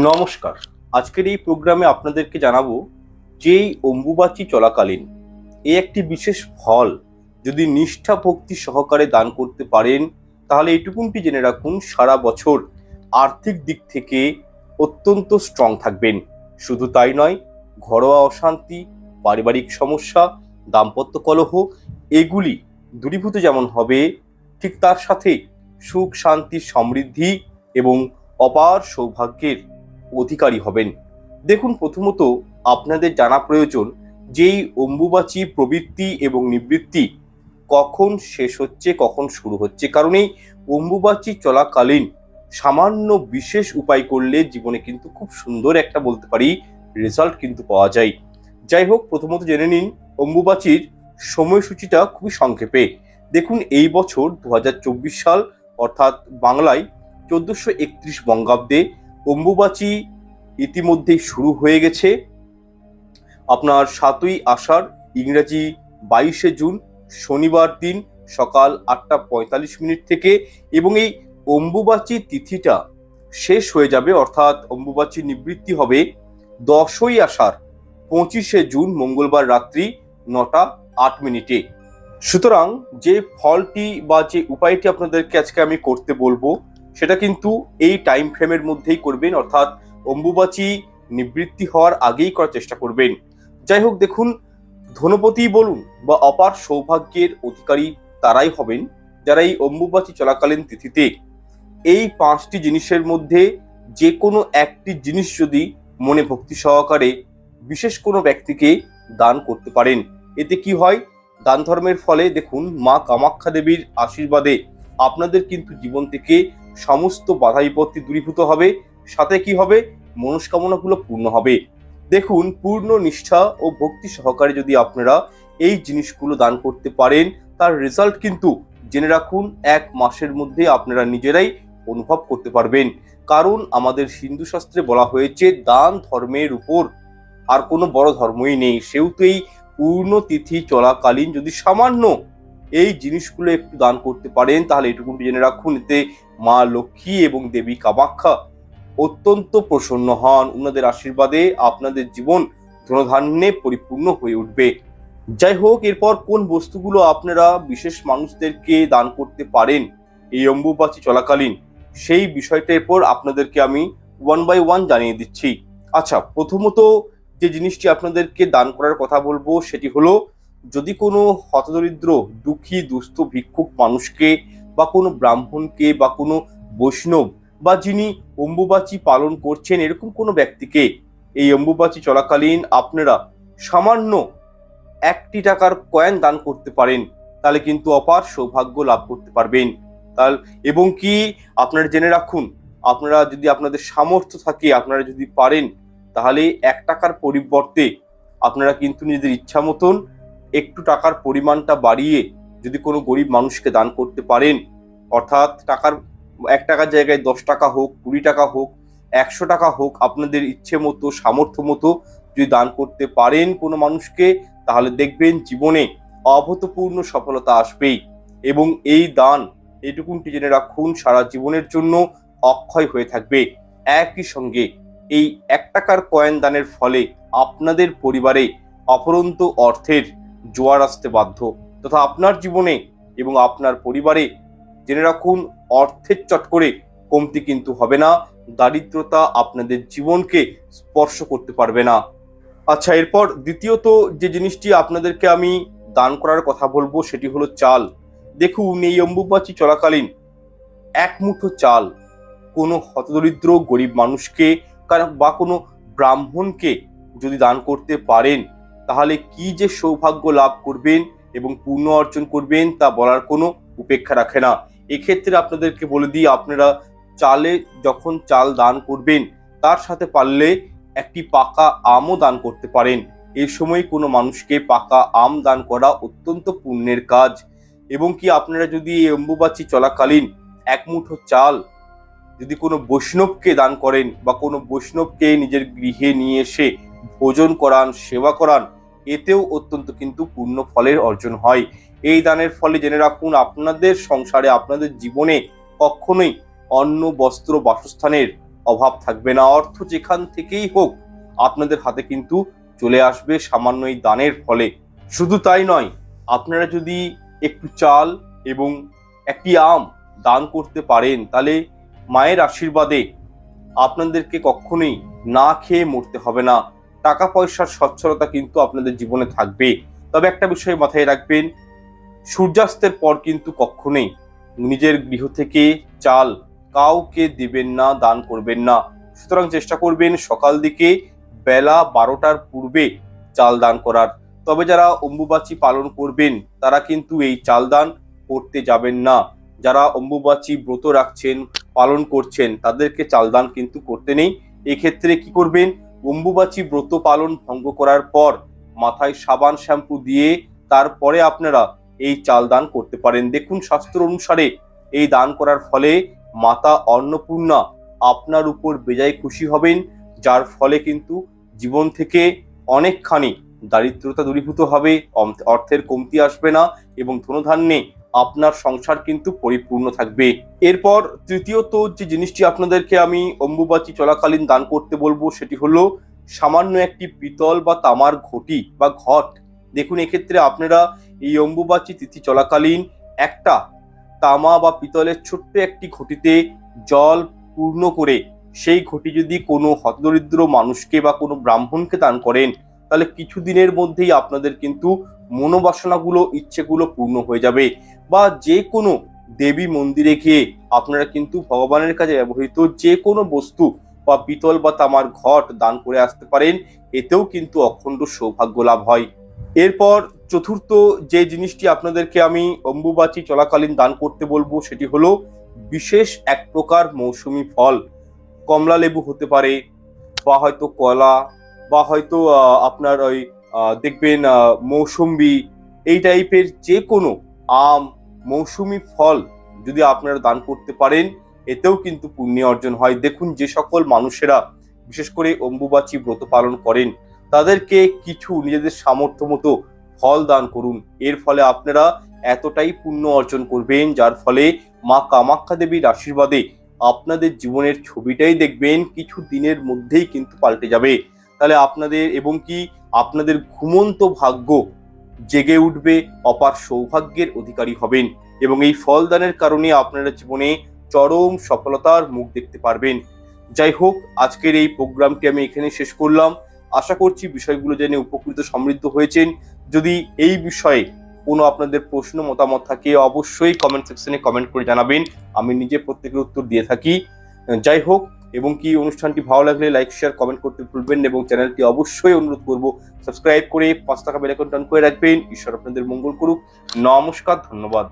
নমস্কার। আজকের এই প্রোগ্রামে আপনাদেরকে জানাব যে এই অম্বুবাচী চলাকালীন এই একটি বিশেষ ফল যদি নিষ্ঠা ভক্তি সহকারে দান করতে পারেন, তাহলে এইটুকুনটি জেনে রাখুন, সারা বছর আর্থিক দিক থেকে অত্যন্ত স্ট্রং থাকবেন। শুধু তাই নয়, ঘরোয়া অশান্তি, পারিবারিক সমস্যা, দাম্পত্য কলহ, এগুলি দূরীভূত যেমন হবে, ঠিক তার সাথে সুখ, শান্তি, সমৃদ্ধি এবং অপার সৌভাগ্যের অধিকারী হবেন। দেখুন, প্রথমত আপনাদের জানা প্রয়োজন যেই অম্বুবাচী প্রবৃত্তি এবং নিবৃত্তি কখন শেষ হচ্ছে, কখন শুরু হচ্ছে। কারণ এই অম্বুবাচী চলাকালীন সামান্য বিশেষ উপায় করলে জীবনে কিন্তু খুব সুন্দর একটা বলতে পারি রেজাল্ট কিন্তু পাওয়া যায়। যাই হোক, প্রথমত জেনে নিন, অম্বুবাচীর সময়সূচিটা খুবই সংক্ষেপে। দেখুন, এই বছর দু হাজার চব্বিশ সাল, অর্থাৎ বাংলায় চোদ্দশো একত্রিশ বঙ্গাব্দে অম্বুবাচী ইতিমধ্যেই শুরু হয়ে গেছে। আপনার সাতই আষাঢ়, ইংরাজি বাইশে জুন, শনিবার দিন সকাল আটটা পঁয়তাল্লিশ মিনিট থেকে এবং এই অম্বুবাচী তিথিটা শেষ হয়ে যাবে, অর্থাৎ অম্বুবাচী নিবৃত্তি হবে দশই আষাঢ়, পঁচিশে জুন, মঙ্গলবার রাত্রি নটা আট মিনিটে। সুতরাং যে ফলটি বা যে উপায়টি আপনাদেরকে আজকে আমি করতে বলব সেটা কিন্তু এই টাইম ফ্রেমের মধ্যেই করবেন, অর্থাৎ অম্বুবাচী নিবৃত্তি হওয়ার আগেই করার চেষ্টা করবেন। যাই হোক, দেখুন, ধনপতি বলুন বা অপার সৌভাগ্যের অধিকারী তারাই হবেন যারা এই অম্বুবাচী চলাকালীন তিথিতে এই পাঁচটি জিনিসের মধ্যে যে কোনো একটি জিনিস যদি মনে ভক্তি সহকারে বিশেষ কোনো ব্যক্তিকে দান করতে পারেন। এতে কি হয়? দান ধর্মের ফলে দেখুন, মা কামাখ্যা দেবীর আশীর্বাদে আপনাদের কিন্তু জীবন থেকে সমস্ত বাধা বিপত্তি দূরীভূত হবে। সাথে কি হবে? মনস্কামনাগুলো পূর্ণ হবে। দেখুন, পূর্ণ নিষ্ঠা ও ভক্তি সহকারে যদি আপনারা এই জিনিসগুলো দান করতে পারেন, তার রেজাল্ট কিন্তু জেনে রাখুন, এক মাসের মধ্যে আপনারা নিজেরাই অনুভব করতে পারবেন। কারণ আমাদের হিন্দু শাস্ত্রে বলা হয়েছে, দান ধর্মের উপর আর কোনো বড় ধর্মই নেই। সেহেতু এই পূর্ণ তিথি চলাকালীন যদি সামান্য এই জিনিসগুলো একটু দান করতে পারেন, তাহলে এটুকু জেনে রাখুন। এতে মা লক্ষ্মী এবং দেবী কামাখ্যা অত্যন্ত প্রসন্ন হন। ওনাদের আশীর্বাদে আপনাদের জীবন ধনধান্যে পরিপূর্ণ হয়ে উঠবে। যাই হোক, এরপর কোন বস্তুগুলো আপনারা বিশেষ মানুষদেরকে দান করতে পারেন এই অম্বুবাচী চলাকালীন, সেই বিষয়টার এরপর আপনাদেরকে আমি ওয়ান বাই ওয়ান জানিয়ে দিচ্ছি। আচ্ছা প্রথমত যে জিনিসটি আপনাদেরকে দান করার কথা বলব, সেটি হলো যদি কোনো হতদরিদ্র, দুঃখী, দুস্থ, ভিক্ষুক মানুষকে বা কোনো ব্রাহ্মণকে বা কোনো বৈষ্ণব বা যিনি অম্বুবাচী পালন করছেন, এরকম কোনো ব্যক্তিকে এই অম্বুবাচী চলাকালীন আপনারা সামান্য একটি টাকার কয়েন দান করতে পারেন, তাহলে কিন্তু অপার সৌভাগ্য লাভ করতে পারবেন। তাহলে, এবং কি আপনারা জেনে রাখুন, আপনারা যদি আপনাদের সামর্থ্য থাকে, আপনারা যদি পারেন, তাহলে এক টাকার পরিবর্তে আপনারা কিন্তু নিজেদের ইচ্ছা মতন একটু টাকার পরিমাণটা বাড়িয়ে যদি কোনো গরিব মানুষকে দান করতে পারেন, অর্থাৎ টাকার এক টাকার জায়গায় দশ টাকা হোক, কুড়ি টাকা হোক, একশো টাকা হোক, আপনাদের ইচ্ছে মতো, সামর্থ্য মতো যদি দান করতে পারেন কোনো মানুষকে, তাহলে দেখবেন জীবনে অভূতপূর্ণ সফলতা আসবেই। এবং এই দান, এইটুকুনটি জেনে রাখুন, সারা জীবনের জন্য অক্ষয় হয়ে থাকবে। একই সঙ্গে এই এক টাকার কয়েন দানের ফলে আপনাদের পরিবারে অপরন্ত অর্থের জোয়ার আসতে বাধ্য। তথা আপনার জীবনে এবং আপনার পরিবারে জেনে রাখুন, অর্থের চট করে কমতি কিন্তু হবে না, দারিদ্রতা আপনাদের জীবনকে স্পর্শ করতে পারবে না। আচ্ছা এরপর দ্বিতীয়ত যে জিনিসটি আপনাদেরকে আমি দান করার কথা বলব, সেটি হলো চাল। দেখুন, এই অম্বুবাচী চলাকালীন এক মুঠো চাল কোনো হতদরিদ্র গরিব মানুষকে বা কোনো ব্রাহ্মণকে যদি দান করতে পারেন তাহলে কি যে সৌভাগ্য লাভ করবেন এবং পূর্ণ অর্জন করবেন তা বলার কোনো উপেক্ষা রাখে না। এক্ষেত্রে আপনাদেরকে বলে দিই, আপনারা চালে যখন চাল দান করবেন, তার সাথে পারলে একটি পাকা আমও দান করতে পারেন। এই সময় কোনো মানুষকে পাকা আম দান করা অত্যন্ত পুণ্যের কাজ। এবং কি আপনারা যদি এই অম্বুবাচী চলাকালীন এক মুঠো চাল যদি কোনো বৈষ্ণবকে দান করেন বা কোনো বৈষ্ণবকে নিজের গৃহে নিয়ে এসে ভোজন করান, সেবা করান, এতেও অত্যন্ত কিন্তু পূর্ণ ফলের অর্জন হয়। এই দানের ফলে জেনে রাখুন, আপনাদের সংসারে, আপনাদের জীবনে কখনোই অন্ন, বস্ত্র, বাসস্থানের অভাব থাকবে না। অর্থ যেখান থেকেই হোক, আপনাদের হাতে কিন্তু চলে আসবে সামান্য এই দানের ফলে। শুধু তাই নয়, আপনারা যদি একটু চাল এবং একটি আম দান করতে পারেন, তাহলে মায়ের আশীর্বাদে আপনাদেরকে কখনোই না খেয়ে মরতে হবে না। টাকা পয়সার সচ্ছলতা কিন্তু আপনাদের জীবনে থাকবে। তবে একটা বিষয় মাথায় রাখবেন, সূর্যাস্তের পর কিন্তু কখনোই নিজের গৃহ থেকে চাল কাউকে দিবেন না, দান করবেন না। সুতরাং চেষ্টা করবেন সকাল দিকে বেলা বারোটার পূর্বে চাল দান করার। তবে যারা অম্বুবাচী পালন করবেন, তারা কিন্তু এই চাল দান করতে যাবেন না। যারা অম্বুবাচী ব্রত রাখছেন, পালন করছেন, তাদেরকে চাল দান কিন্তু করতে নেই। এক্ষেত্রে কি করবেন? অম্বুবাচী ব্রত পালন ভঙ্গ করার পর মাথায় সাবান শ্যাম্পু দিয়ে তারপরে আপনারা এই চাল দান করতে পারেন। দেখুন শাস্ত্র অনুসারে এই দান করার ফলে মাতা অন্নপূর্ণা আপনার উপর বেজায় খুশি হবেন, যার ফলে কিন্তু জীবন থেকে অনেকখানি দারিদ্রতা দূরীভূত হবে, অর্থের কমতি আসবে না এবং ধনধান্যে আপনার সংসার কিন্তু পরিপূর্ণ থাকবে। এরপর তৃতীয়ত যে জিনিসটি আপনাদেরকে আমি অম্বুবাচী চলাকালীন দান করতে বলব, সেটি হলো সামান্য একটি পিতল বা তামার ঘটি বা ঘট। দেখুন, এক্ষেত্রে আপনারা এই অম্বুবাচী তিথি চলাকালীন একটা তামা বা পিতলের ছোট্ট একটি ঘটিতে জল পূর্ণ করে, সেই ঘটি যদি কোনো হতদরিদ্র মানুষকে বা কোনো ব্রাহ্মণকে দান করেন তাহলে কিছু দিনের মধ্যেই আপনাদের কিন্তু মনোবাসনাগুলো, ইচ্ছেগুলো পূর্ণ হয়ে যাবে। বা যে কোনো দেবী মন্দিরে গিয়ে আপনারা কিন্তু ভগবানের কাছে ব্যবহৃত যে কোনো বস্তু বা পিতল বা তামার ঘট দান করে আসতে পারেন, এতেও কিন্তু অখণ্ড সৌভাগ্য লাভ হয়। এরপর চতুর্থ যে জিনিসটি আপনাদেরকে আমি অম্বুবাচী চলাকালীন দান করতে বলব, সেটি হলো বিশেষ এক প্রকার মৌসুমি ফল। কমলা লেবু হতে পারে বা হয়তো কলা বা হয়তো আপনার ওই দেখবেন মৌসুম্বি এই টাইপের যে কোনো আম, মৌসুমি ফল যদি আপনারা দান করতে পারেন, এতেও কিন্তু পুণ্য অর্জন হয়। দেখুন যে সকল মানুষেরা বিশেষ করে অম্বুবাচী ব্রত পালন করেন, তাদেরকে কিছু নিজেদের সামর্থ্য মতো ফল দান করুন। এর ফলে আপনারা এতটাই পুণ্য অর্জন করবেন, যার ফলে মা কামাখ্যা দেবীর আশীর্বাদে আপনাদের জীবনের ছবিটাই দেখবেন, কিছু দিনের মধ্যেই কিন্তু পাল্টে যাবে। তাহলে আপনাদের এবং কি আপনাদের ঘুমন্ত ভাগ্য জেগে উঠবে, অপার সৌভাগ্যের অধিকারী হবেন এবং এই ফলদানের কারণে আপনারা জীবনে চরম সফলতার মুখ দেখতে পারবেন। যাই হোক, আজকের এই প্রোগ্রামটি আমি এখানে শেষ করলাম। আশা করছি বিষয়গুলো জেনে উপকৃত সমৃদ্ধ হয়েছেন। যদি এই বিষয়ে কোনো আপনাদের প্রশ্ন, মতামত থাকে, অবশ্যই কমেন্ট সেকশনে কমেন্ট করে জানাবেন। আমি নিজে প্রত্যেকের উত্তর দিয়ে থাকি। যাই হোক এবং কি অনুষ্ঠানটি ভালো লাগলে লাইক শেয়ার কমেন্ট করতে ভুলবেন এবং চ্যানেলটি অবশ্যই অনুরোধ করব সাবস্ক্রাইব করে পাঁচ টাকা বেলাইকন টান করে রাখবেন। ঈশ্বর আপনাদের মঙ্গল করুক। নমস্কার, ধন্যবাদ।